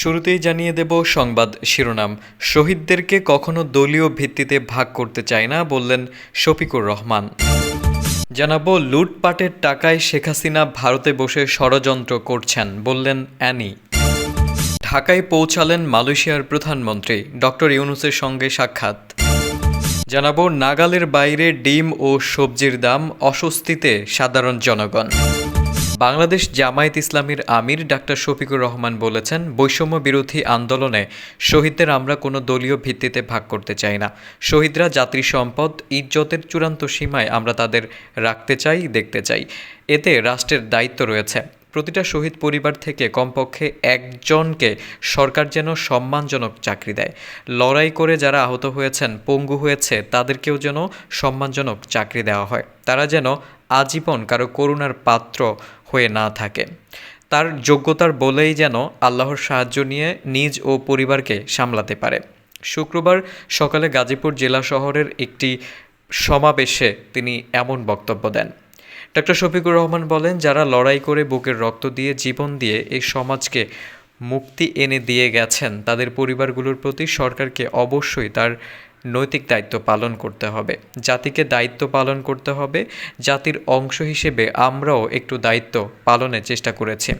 শুরুতেই জানিয়ে দেব সংবাদ শিরোনাম। শহীদদেরকে কখনো দলীয় ভিত্তিতে ভাগ করতে চায় না বললেন শফিকুর রহমান। জানাব, লুটপাটের টাকায় শেখ হাসিনা ভারতে বসে ষড়যন্ত্র করছেন বললেন অ্যানি। ঢাকায় পৌঁছালেন মালয়েশিয়ার প্রধানমন্ত্রী, ডক্টর ইউনুসের সঙ্গে সাক্ষাৎ। জানাব, নাগালের বাইরে ডিম ও সবজির দাম অস্বস্তিতে সাধারণ জনগণ। বাংলাদেশ জামায়াত ইসলামীর আমির ডাক্তার শফিকুর রহমান বলেছেন, বৈষম্য বিরোধী আন্দোলনে শহীদদের আমরা কোনো দলীয় ভিত্তিতে ভাগ করতে চাই না। শহীদরা জাতির সম্পদ, ইজ্জতের চূড়ান্ত সীমায় আমরা তাদের রাখতে চাই, দেখতে চাই। এতে রাষ্ট্রের দায়িত্ব রয়েছে। প্রতিটা শহীদ পরিবার থেকে কমপক্ষে একজনকে সরকার যেন সম্মানজনক চাকরি দেয়। লড়াই করে যারা আহত হয়েছেন, পঙ্গু হয়েছে, তাদেরকেও যেন সম্মানজনক চাকরি দেওয়া হয়। তারা যেন আজীবন কারও করুণার পাত্র হয়ে না থাকে। তার যোগ্যতার বলেই যেন আল্লাহর সাহায্য নিয়ে নিজ ও পরিবারকে সামলাতে পারে। শুক্রবার সকালে গাজীপুর জেলা শহরের একটি সমাবেশে তিনি এমন বক্তব্য দেন। ডক্টর শফিকুর রহমান বলেন, যারা লড়াই করে বুকের রক্ত দিয়ে জীবন দিয়ে এই সমাজকে মুক্তি এনে দিয়ে গেছেন, তাদের পরিবারগুলোর প্রতি সরকারকে অবশ্যই তার নৈতিক দায়িত্ব পালন করতে হবে। জাতিকে দায়িত্ব পালন করতে হবে। জাতির অংশ হিসেবে আমরাও একটু দায়িত্ব পালনের চেষ্টা করেছি।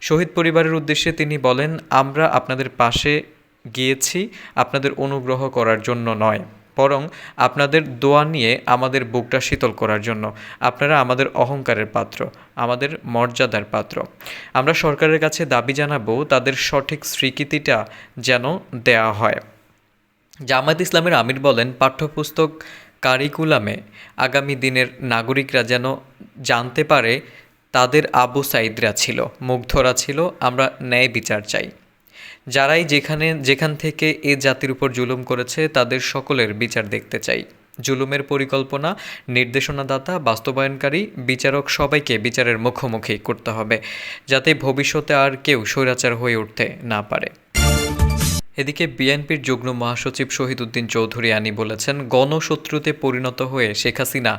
শহীদ পরিবারের উদ্দেশ্যে তিনি বলেন, আমরা আপনাদের পাশে গিয়েছি, আপনাদের অনুগ্রহ করার জন্য নয়, বরং আপনাদের দোয়া নিয়ে আমাদের বুকটা শীতল করার জন্য। আপনারা আমাদের অহংকারের পাত্র, আমাদের মর্যাদার পাত্র। আমরা সরকারের কাছে দাবি জানাব, তাদের সঠিক স্বীকৃতিটা যেন দেয়া হয়। জামায়াত ইসলামের আমির বলেন, পাঠ্যপুস্তক কারিকুলামে আগামী দিনের নাগরিকরা যেন জানতে পারে, তাদের আবু সাইদরা ছিল, মুগ্ধরা ছিল, আমরা ন্যায় বিচার চাই। যারাই যেখানে, যেখান থেকে এ জাতির উপর জুলুম করেছে, তাদের সকলের বিচার দেখতে চাই। জুলুমের পরিকল্পনা, নির্দেশনাদাতা, বাস্তবায়নকারী, বিচারক সবাইকে বিচারের মুখোমুখি করতে হবে, যাতে ভবিষ্যতে আর কেউ স্বৈরাচার হয়ে উঠতে না পারে। এদিকে বিএনপির যুগ্ম মহাসচিব শহীদুদ্দিন চৌধুরী আনি বলেছেন, গণশত্রুতে পরিণত হয়ে শেখ হাসিনা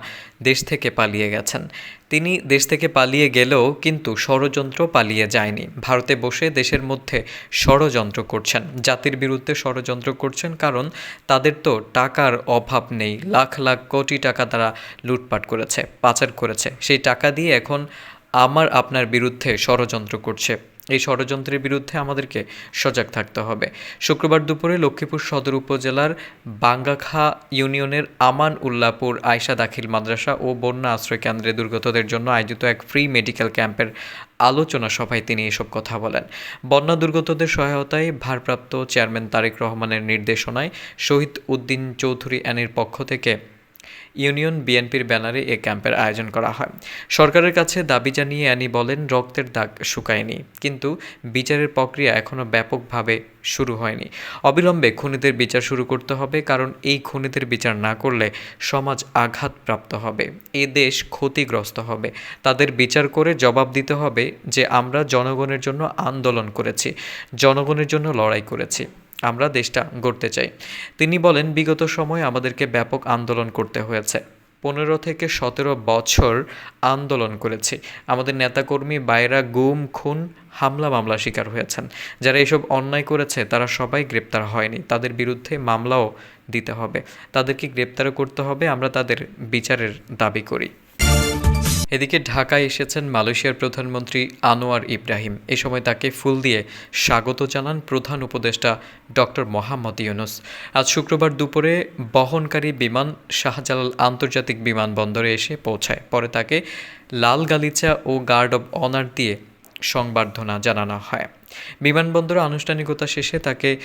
দেশ থেকে পালিয়ে গেছেন। তিনি দেশ থেকে পালিয়ে গেলেও কিন্তু ষড়যন্ত্র পালিয়ে যায়নি। ভারতে বসে দেশের মধ্যে ষড়যন্ত্র করছেন। জাতির বিরুদ্ধে ষড়যন্ত্র করছেন কারণ তাদের তো টাকার অভাব নেই। লাখ লাখ কোটি টাকা তারা লুটপাট করেছে, পাচার করেছে। সেই টাকা দিয়ে এখন আমার আপনার বিরুদ্ধে ষড়যন্ত্র করছে। এই ষড়যন্ত্রের বিরুদ্ধে আমাদেরকে সজাগ থাকতে হবে। শুক্রবার দুপুরে লক্ষ্মীপুর সদর উপজেলার বাঙ্গাখা ইউনিয়নের আমান উল্লাপুর আয়সা দাখিল মাদ্রাসা ও বন্যা আশ্রয় কেন্দ্রে দুর্গতদের জন্য আয়োজিত এক ফ্রি মেডিকেল ক্যাম্পের আলোচনা সভায় তিনি এসব কথা বলেন। বন্যা দুর্গতদের সহায়তায় ভারপ্রাপ্ত চেয়ারম্যান তারেক রহমানের নির্দেশনায় শহীদ উদ্দিন চৌধুরী অ্যানির পক্ষ থেকে ইউনিয়ন বিএনপির ব্যানারে এ ক্যাম্পের আয়োজন করা হয়। সরকারের কাছে দাবি জানিয়ে অ্যানি বলেন, রক্তের দাগ শুকায়নি, কিন্তু বিচারের প্রক্রিয়া এখনও ব্যাপকভাবে শুরু হয়নি। অবিলম্বে খুনিদের বিচার শুরু করতে হবে, কারণ এই খুনিদের বিচার না করলে সমাজ আঘাতপ্রাপ্ত হবে, এ দেশ ক্ষতিগ্রস্ত হবে। তাদের বিচার করে জবাব দিতে হবে যে, আমরা জনগণের জন্য আন্দোলন করেছি, জনগণের জন্য লড়াই করেছি। আমরা দেশটা গড়তে চাই। তিনি বলেন, বিগত সময়ে আমাদেরকে ব্যাপক আন্দোলন করতে হয়েছে। পনেরো থেকে সতেরো বছর আন্দোলন করেছি। আমাদের নেতাকর্মী বাইরা গুম, খুন, হামলা মামলা শিকার হয়েছেন। যারা এসব অন্যায় করেছে, তারা সবাই গ্রেপ্তার হয়নি। তাদের বিরুদ্ধে মামলাও দিতে হবে। তাদেরকে গ্রেপ্তারও করতে হবে। আমরা তাদের বিচারের দাবি করি। এদিকে ঢাকায় এসেছেন মালয়েশিয়ার প্রধানমন্ত্রী আনোয়ার ইব্রাহিম। এ সময় তাকে ফুল দিয়ে স্বাগত জানান প্রধান উপদেষ্টা ডক্টর মোহাম্মদ ইউনুস। আজ শুক্রবার দুপুরে বহনকারী বিমান শাহজালাল আন্তর্জাতিক বিমানবন্দরে এসে পৌঁছায়। পরে তাকে লাল গালিচা ও গার্ড অব অনার দিয়ে সংবর্ধনা জানানো হয়। বিমানবন্দরে আনুষ্ঠানিকতা শেষে তাকে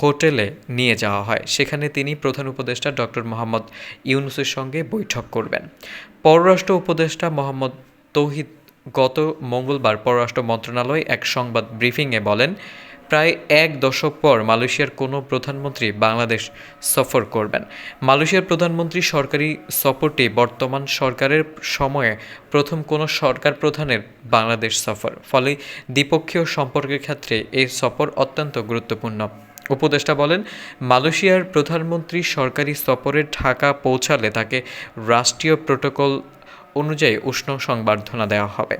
হোটেলে নিয়ে যাওয়া হয়। সেখানে তিনি প্রধান উপদেষ্টা ডক্টর মোহাম্মদ ইউনুসের সঙ্গে বৈঠক করবেন। পররাষ্ট্র উপদেষ্টা মোহাম্মদ তৌহিদ গত মঙ্গলবার পররাষ্ট্র মন্ত্রণালয় এক সংবাদ ব্রিফিংয়ে বলেন প্রায় এক দশক পর মালয়েশিয়ার কোনো প্রধানমন্ত্রী বাংলাদেশ সফর করবেন। মালয়েশিয়ার প্রধানমন্ত্রী সরকারি সফরটি বর্তমান সরকারের সময়ে প্রথম কোনো সরকার প্রধানের বাংলাদেশ সফর। ফলে দ্বিপক্ষীয় সম্পর্কের ক্ষেত্রে এই সফর অত্যন্ত গুরুত্বপূর্ণ। উপদেষ্টা বলেন, মালয়েশিয়ার প্রধানমন্ত্রী সরকারি সফরে ঢাকা পৌঁছালে তাকে রাষ্ট্রীয় প্রোটোকল অনুযায়ী উষ্ণ সংবর্ধনা দেওয়া হবে।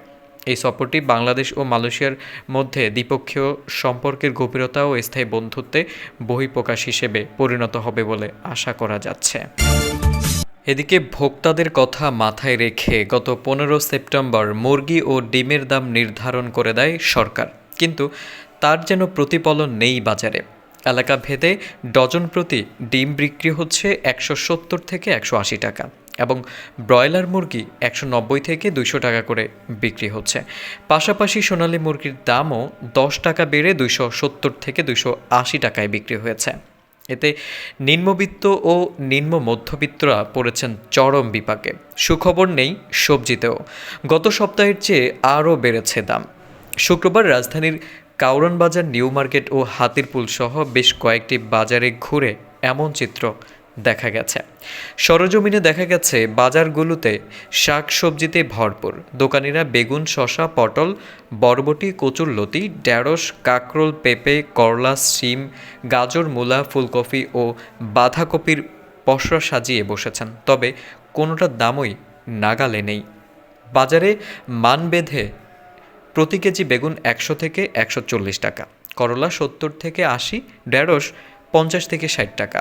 এই সফরটি বাংলাদেশ ও মালয়েশিয়ার মধ্যে দ্বিপক্ষীয় সম্পর্কের গভীরতা ও স্থায়ী বন্ধুত্বে বহিঃপ্রকাশ হিসেবে পরিণত হবে বলে আশা করা যাচ্ছে। এদিকে ভোক্তাদের কথা মাথায় রেখে গত পনেরো সেপ্টেম্বর মুরগি ও ডিমের দাম নির্ধারণ করে দেয় সরকার। কিন্তু তার যেন প্রতিফলন নেই বাজারে। এলাকা ভেদে ডজন প্রতি ডিম বিক্রি হচ্ছে একশো সত্তর থেকে একশো আশি টাকা। এবং ব্রয়লার মুরগি একশো নব্বই থেকে দুইশো টাকা করে বিক্রি হচ্ছে। পাশাপাশি সোনালী মুরগির দামও দশ টাকা বেড়ে দুইশো সত্তর থেকে দুইশো আশি টাকায় বিক্রি হয়েছে। এতে নিম্নবিত্ত ও নিম্ন মধ্যবিত্তরা পড়েছেন চরম বিপাকে। সুখবর নেই সবজিতেও। গত সপ্তাহের চেয়ে আরও বেড়েছে দাম। শুক্রবার রাজধানীর কাউরন বাজার নিউ মার্কেট ও হাতিরপুল সহ বেশ কয়েকটি বাজারে ঘুরে এমন চিত্র দেখা গেছে। সরজমিনে দেখা গেছে বাজারগুলোতে শাক সবজিতে ভরপুর। দোকানিরা বেগুন শশা পটল, বরবটি কচুরলতি ঢ্যাঁড়স কাকরোল, পেঁপে, করলা, শিম, গাজর, মূলা, ফুলকপি ও বাঁধাকপির পসরা সাজিয়ে বসেছেন। তবে কোনোটার দামই নাগালে নেই। বাজারে মান বেঁধে প্রতি কেজি বেগুন একশো থেকে একশো চল্লিশ টাকা, করলা সত্তর থেকে আশি, ঢেঁড়স পঞ্চাশ থেকে ষাট টাকা।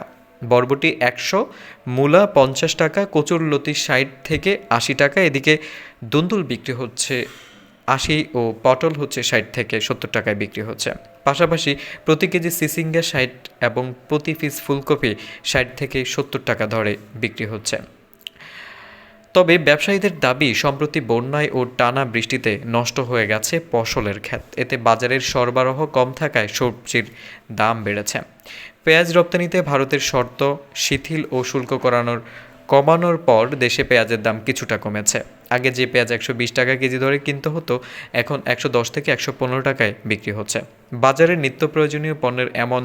বরবটি একশো, মূলা পঞ্চাশ টাকা, কচুর লতি ষাট থেকে আশি টাকা, এদিকে দুন্দুল বিক্রি হচ্ছে আশি ও পটল হচ্ছে ষাট থেকে সত্তর টাকায় বিক্রি হচ্ছে। পাশাপাশি প্রতি কেজি সিসিঙ্গা ষাট এবং প্রতি পিস ফুলকপি ষাট থেকে সত্তর টাকা ধরে বিক্রি হচ্ছে। তবে ব্যবসায়ীদের দাবি, সম্প্রতি বন্যায় ও টানা বৃষ্টিতে নষ্ট হয়ে গেছে ফসলের ক্ষেত। এতে বাজারের সরবরাহ কম থাকায় সবজির দাম বেড়েছে। পেঁয়াজ রপ্তানিতে ভারতের শর্ত, শিথিল ও শুল্ক করানোর, কমানোর পর দেশে পেঁয়াজের দাম কিছুটা কমেছে। আগে যে পেঁয়াজ একশো বিশ টাকা কেজি ধরে কিনতে হতো, এখন একশো দশ থেকে একশো পনেরো টাকায় বিক্রি হচ্ছে। বাজারে নিত্য প্রয়োজনীয় পণ্যের এমন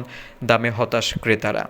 দামে হতাশ ক্রেতারা।